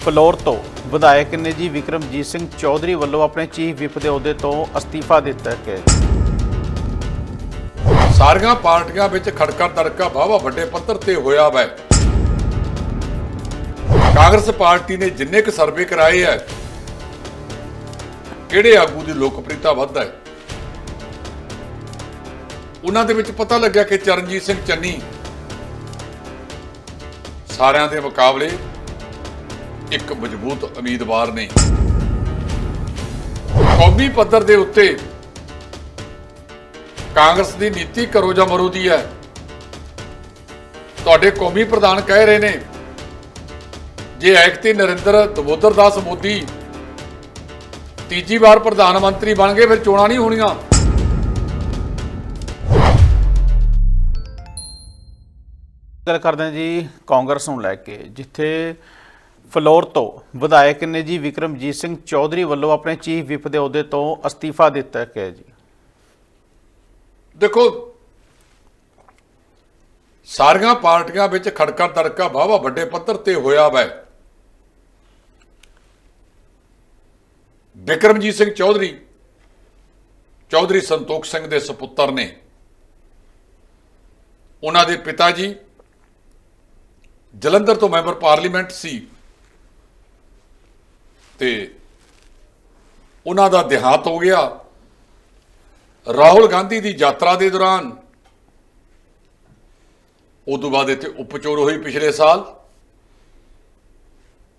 Floor ਤੋਂ ਵਿਧਾਇਕ ਨੇ ਜੀ ਵਿਕਰਮਜੀਤ ਸਿੰਘ ਚੌਧਰੀ ਵੱਲੋਂ ਆਪਣੇ ਚੀਫ ਵਿਪ ਦੇ ਅਹੁਦੇ ਤੋਂ ਅਸਤੀਫਾ ਦਿੱਤਾ ਗਿਆ। ਸਾਰੀਆਂ ਪਾਰਟੀਆਂ ਵਿੱਚ ਖੜਕਾ ਤੜਕਾ ਵਾਹਵਾ ਵੱਡੇ ਪੱਧਰ ਤੇ ਹੋਇਆ ਵੈ। ਕਾਂਗਰਸ ਪਾਰਟੀ ਨੇ ਜਿੰਨੇ ਕੁ ਸਰਵੇ ਕਰਾਏ ਐ, ਕਿਹੜੇ ਆਗੂ ਦੀ ਲੋਕਪ੍ਰਿਯਤਾ ਵੱਧ ਹੈ ਉਹਨਾਂ ਦੇ ਵਿੱਚ ਪਤਾ ਲੱਗਿਆ ਕਿ ਚਰਨਜੀਤ ਸਿੰਘ ਚੰਨੀ ਸਾਰਿਆਂ ਦੇ ਮੁਕਾਬਲੇ ਇੱਕ ਮਜ਼ਬੂਤ ਉਮੀਦਵਾਰ ਨੇ ਕੌਮੀ ਪੱਧਰ ਦੇ ਉੱਤੇ ਕਾਂਗਰਸ ਦੀ ਨੀਤੀ ਕਰੋ ਜਾਂ ਮਰੋ ਦੀ ਹੈ। ਤੁਹਾਡੇ ਕੌਮੀ ਪ੍ਰਧਾਨ ਕਹਿ ਰਹੇ ਨੇ, ਜੇ ਐਕਤੀ ਨਰਿੰਦਰ ਦਮੋਦਰ ਦਾਸ ਮੋਦੀ ਤੀਜੀ ਵਾਰ ਪ੍ਰਧਾਨ ਮੰਤਰੀ ਬਣ ਗਏ, ਫਿਰ ਚੋਣਾਂ ਨਹੀਂ ਹੋਣੀਆਂ। ਗੱਲ ਕਰਦੇ ਜੀ ਕਾਂਗਰਸ ਨੂੰ ਲੈ ਕੇ, ਜਿੱਥੇ ਫਲੋਰ ਤੋਂ ਵਿਧਾਇਕ ਨੇ ਜੀ ਵਿਕਰਮਜੀਤ ਸਿੰਘ ਚੌਧਰੀ ਵੱਲੋਂ ਆਪਣੇ ਚੀਫ ਵਿਪ ਦੇ ਅਹੁਦੇ ਤੋਂ ਅਸਤੀਫਾ ਦਿੱਤਾ ਹੈ ਜੀ। ਦੇਖੋ, ਸਾਰੀਆਂ ਪਾਰਟੀਆਂ ਵਿੱਚ ਖੜਕਾ ਤੜਕਾ ਵਾਹਵਾ ਵੱਡੇ ਪੱਧਰ ਤੇ ਹੋਇਆ ਵੈ। ਬਿਕਰਮਜੀਤ ਸਿੰਘ ਚੌਧਰੀ ਚੌਧਰੀ ਸੰਤੋਖ ਸਿੰਘ ਦੇ ਸੁਪੁੱਤਰ ਨੇ। ਉਹਨਾਂ ਦੇ ਪਿਤਾ ਜੀ, ਜਲੰਧਰ ਤੋਂ ਮੈਂਬਰ ਪਾਰਲੀਮੈਂਟ ਸੀ। ਤੇ ਉਹਨਾਂ ਦਾ ਦੇਹਾਂਤ ਹੋ ਗਿਆ। ਰਾਹੁਲ ਗਾਂਧੀ ਦੀ ਯਾਤਰਾ ਦੇ ਦੌਰਾਨ ਉਦੋਂ ਬਾਅਦ ਇੱਥੇ ਉਪਚੋਰ ਹੋਈ ਪਿਛਲੇ ਸਾਲ,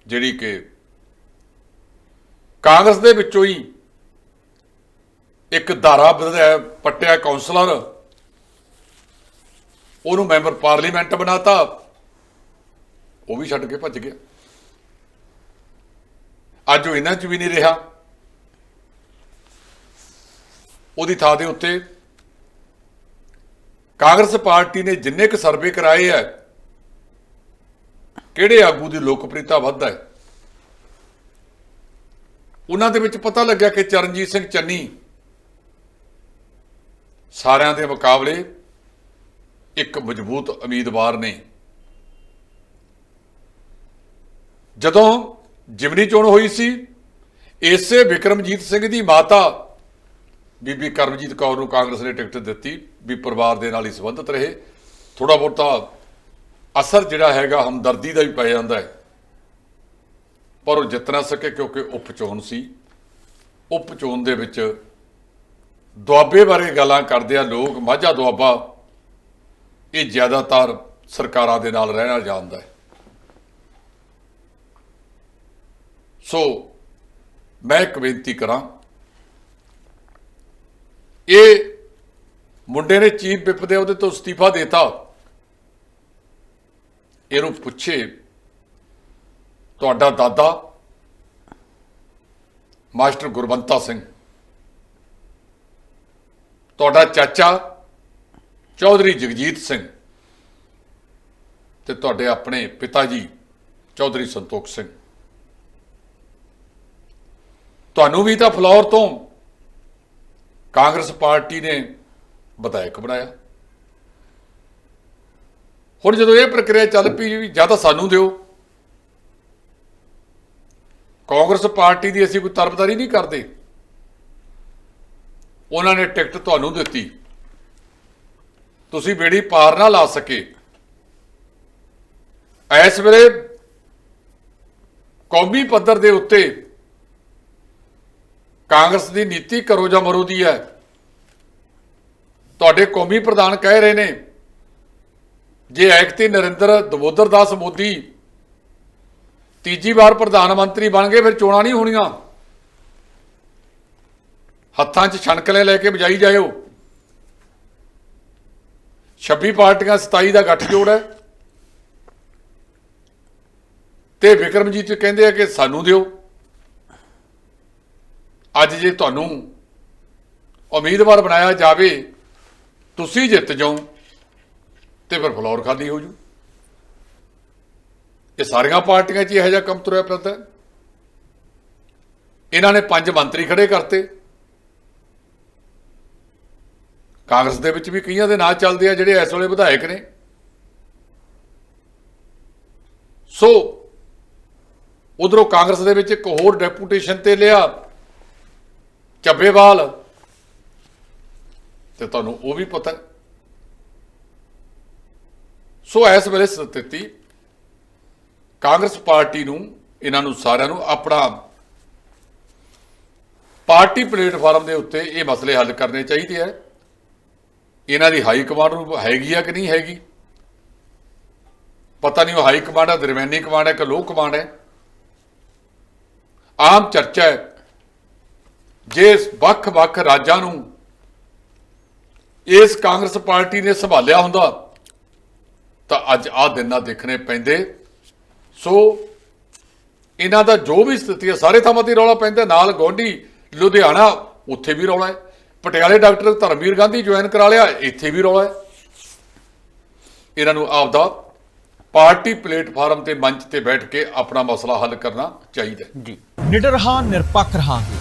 ਜਿਹੜੀ ਕਿ ਕਾਂਗਰਸ ਦੇ ਵਿੱਚੋਂ ਹੀ ਇੱਕ ਧਾਰਾ ਵਧਾਇਆ, ਪੱਟਿਆ ਕਾਉਂਸਲਰ ਉਹਨੂੰ ਮੈਂਬਰ ਪਾਰਲੀਮੈਂਟ ਬਣਾਤਾ। ਉਹ ਵੀ ਛੱਡ ਕੇ ਭੱਜ ਗਿਆ। ਅੱਜ ਉਹ ਇਹਨਾਂ 'ਚ ਵੀ ਨਹੀਂ ਰਿਹਾ। ਉਹਦੀ ਥਾਂ ਦੇ ਉੱਤੇ ਕਾਂਗਰਸ ਪਾਰਟੀ ਨੇ ਜਿੰਨੇ ਕੁ ਸਰਵੇ ਕਰਾਏ ਐ ਕਿਹੜੇ ਆਗੂ ਦੀ ਲੋਕਪ੍ਰਿਯਤਾ ਵੱਧ ਹੈ ਉਹਨਾਂ ਦੇ ਵਿੱਚ ਪਤਾ ਲੱਗਿਆ ਕਿ ਚਰਨਜੀਤ ਸਿੰਘ ਚੰਨੀ ਸਾਰਿਆਂ ਦੇ ਮੁਕਾਬਲੇ ਇੱਕ ਮਜ਼ਬੂਤ ਉਮੀਦਵਾਰ ਨੇ। ਜਦੋਂ ਜਿਮਨੀ ਚੋਣ ਹੋਈ ਸੀ, ਇਸੇ ਵਿਕਰਮਜੀਤ ਸਿੰਘ ਦੀ ਮਾਤਾ ਬੀਬੀ ਕਰਮਜੀਤ ਕੌਰ ਨੂੰ ਕਾਂਗਰਸ ਨੇ ਟਿਕਟ ਦਿੱਤੀ ਵੀ ਪਰਿਵਾਰ ਦੇ ਨਾਲ ਹੀ ਸੰਬੰਧਿਤ ਰਹੇ। ਥੋੜਾ ਬਹੁਤਾ ਅਸਰ ਜਿਹੜਾ ਹੈਗਾ ਹਮਦਰਦੀ ਦਾ ਵੀ ਪੈ ਜਾਂਦਾ ਹੈ। ਪਰ ਉਹ ਜਿੱਤ ਨਾ ਸਕੇ ਕਿਉਂਕਿ ਉਪਚੋਣ ਸੀ। ਉਪਚੋਣ ਦੇ ਵਿੱਚ ਦੁਆਬੇ ਬਾਰੇ ਗੱਲਾਂ ਕਰਦੇ ਆ ਲੋਕ ਮਾਝਾ ਦੁਆਬਾ ਇਹ ਜ਼ਿਆਦਾਤਰ ਸਰਕਾਰਾਂ ਦੇ ਨਾਲ ਰਹਿਣਾ ਜਾਣਦਾ ਹੈ। ਸੋ ਮੈਂ ਇੱਕ ਬੇਨਤੀ ਕਰਾਂ, ਇਹ ਮੁੰਡੇ ਨੇ ਚੀਫ ਵਿਪ ਦੇ ਉਹਦੇ ਤੋਂ ਅਸਤੀਫਾ ਦਿੱਤਾ। ਇਹਨੂੰ ਪੁੱਛੇ, ਤੁਹਾਡਾ ਦਾਦਾ ਮਾਸਟਰ ਗੁਰਬੰਤਾ ਸਿੰਘ, ਤੁਹਾਡਾ ਚਾਚਾ ਚੌਧਰੀ ਜਗਜੀਤ ਸਿੰਘ ਤੇ ਤੁਹਾਡੇ ਆਪਣੇ ਪਿਤਾ ਜੀ ਚੌਧਰੀ ਸੰਤੋਖ ਸਿੰਘ। ਤੁਹਾਨੂੰ ਵੀ ਤਾਂ ਫਲੋਰ ਤੋਂ ਕਾਂਗਰਸ ਪਾਰਟੀ ਨੇ ਵਿਧਾਇਕ ਬਣਾਇਆ। ਹੁਣ ਜਦੋਂ ਇਹ ਪ੍ਰਕਿਰਿਆ ਚੱਲ ਪਈ ਵੀ ਜਾਂ ਤਾਂ ਸਾਨੂੰ ਦਿਓ। ਕਾਂਗਰਸ ਪਾਰਟੀ ਦੀ ਅਸੀਂ ਕੋਈ ਤਰਫਦਾਰੀ ਨਹੀਂ ਕਰਦੇ। ਉਹਨਾਂ ਨੇ ਟਿਕਟ ਤੁਹਾਨੂੰ ਦਿੱਤੀ। ਤੁਸੀਂ ਬੇੜੀ ਪਾਰ ਨਾ ਲਾ ਸਕੇ। ਇਸ ਵੇਲੇ ਕੌਮੀ ਪੱਧਰ ਦੇ ਉੱਤੇ ਕਾਂਗਰਸ ਦੀ ਨੀਤੀ ਕਰੋ ਜਾਂ ਮਰੋ ਦੀ ਹੈ। ਤੁਹਾਡੇ ਕੌਮੀ ਪ੍ਰਧਾਨ ਕਹਿ ਰਹੇ ਨੇ, ਜੇ ਐਕਤੀ ਨਰਿੰਦਰ ਦਮੋਦਰ ਦਾਸ ਮੋਦੀ ਤੀਜੀ ਵਾਰ ਪ੍ਰਧਾਨ ਮੰਤਰੀ ਬਣ ਗਏ, ਫਿਰ ਚੋਣਾਂ ਨਹੀਂ ਹੋਣੀਆਂ। ਹੱਥਾਂ 'ਚ ਛਣਕਲੇ ਲੈ ਕੇ ਵਜਾਈ ਜਾਇਓ। 26 ਪਾਰਟੀਆਂ 27 ਦਾ ਗੱਠਜੋੜ ਹੈ। ਤੇ ਵਿਕਰਮਜੀਤ ਕਹਿੰਦੇ ਆ ਕਿ ਸਾਨੂੰ ਦਿਓ। ਅੱਜ ਜੇ ਤੁਹਾਨੂੰ ਉਮੀਦਵਾਰ ਬਣਾਇਆ ਜਾਵੇ, ਤੁਸੀਂ ਜਿੱਤ ਜਾਓ ਤੇ ਫਿਰ ਫਲੋਰ ਖਾਲੀ ਹੋ ਜੂ ਇਹ ਸਾਰੀਆਂ ਪਾਰਟੀਆਂ 'ਚ ਇਹੋ ਜਿਹਾ ਕੰਮ ਤੁਰਿਆ ਫਿਰਦਾ ਇਹਨਾਂ ਨੇ ਪੰਜ ਮੰਤਰੀ ਖੜੇ ਕਰਤੇ। ਕਾਂਗਰਸ ਦੇ ਵਿੱਚ ਵੀ ਕਈਆਂ ਦੇ ਨਾਂ ਚੱਲਦੇ ਆ ਜਿਹੜੇ ਇਸ ਵੇਲੇ ਵਿਧਾਇਕ ਨੇ। ਸੋ, ਉਧਰੋਂ ਕਾਂਗਰਸ ਦੇ ਵਿੱਚ ਇੱਕ ਹੋਰ ਡੈਪੂਟੇਸ਼ਨ ਤੇ ਲਿਆ। ਚੱਬੇਵਾਲ। ਤੇ ਤੁਹਾਨੂੰ ਉਹ ਵੀ ਪਤਾ। ਸੋ ਇਸ ਵੇਲੇ ਸਥਿਤੀ, ਕਾਂਗਰਸ ਪਾਰਟੀ ਨੂੰ, ਇਹਨਾਂ ਨੂੰ ਸਾਰਿਆਂ ਨੂੰ ਆਪਣਾ ਪਾਰਟੀ ਪਲੇਟਫਾਰਮ ਦੇ ਉੱਤੇ ਇਹ ਮਸਲੇ ਹੱਲ ਕਰਨੇ ਚਾਹੀਦੇ ਹੈ ਇਹਨਾਂ ਦੀ ਹਾਈ ਕਮਾਂਡ ਨੂੰ ਹੈਗੀ ਆ ਕਿ ਨਹੀਂ ਹੈਗੀ? ਪਤਾ ਨਹੀਂ ਉਹ ਹਾਈ ਕਮਾਂਡ ਹੈ ਦਰਮਿਆਨੀ ਕਮਾਂਡ ਹੈ ਕਿ ਲੋ ਕਮਾਂਡ ਹੈ ਆਮ ਚਰਚਾ ਹੈ ਜੇ ਵੱਖ-ਵੱਖ ਰਾਜਾਂ ਨੂੰ ਇਸ ਕਾਂਗਰਸ ਪਾਰਟੀ ਨੇ ਸੰਭਾਲਿਆ ਹੁੰਦਾ, ਤਾਂ ਅੱਜ ਆਹ ਦਿਨ ਨਾ ਦੇਖਣੇ ਪੈਂਦੇ। ਸੋ, ਇਹਨਾਂ ਦਾ ਜੋ ਵੀ ਸਥਿਤੀ ਹੈ, ਸਾਰੇ ਥਾਵਾਂ ਤੇ ਰੌਲਾ ਪੈਂਦਾ। ਨਾਲ ਗੋਂਡੀ, ਲੁਧਿਆਣਾ, ਉੱਥੇ ਵੀ ਰੌਲਾ ਹੈ। ਪਟਿਆਲੇ ਡਾਕਟਰ ਧਰਮਵੀਰ ਗਾਂਧੀ ਜੁਆਇਨ ਕਰਾ ਲਿਆ, ਇੱਥੇ ਵੀ ਰੌਲਾ ਹੈ। ਇਹਨਾਂ ਨੂੰ ਆਪਦਾ ਪਾਰਟੀ ਪਲੇਟਫਾਰਮ ਤੇ ਮੰਚ ਤੇ ਬੈਠ ਕੇ ਆਪਣਾ ਮਸਲਾ ਹੱਲ ਕਰਨਾ ਚਾਹੀਦਾ ਜੀ। ਨਿਡਰ ਹਾਂ ਨਿਰਪੱਖ ਰਹਾਂਗੇ।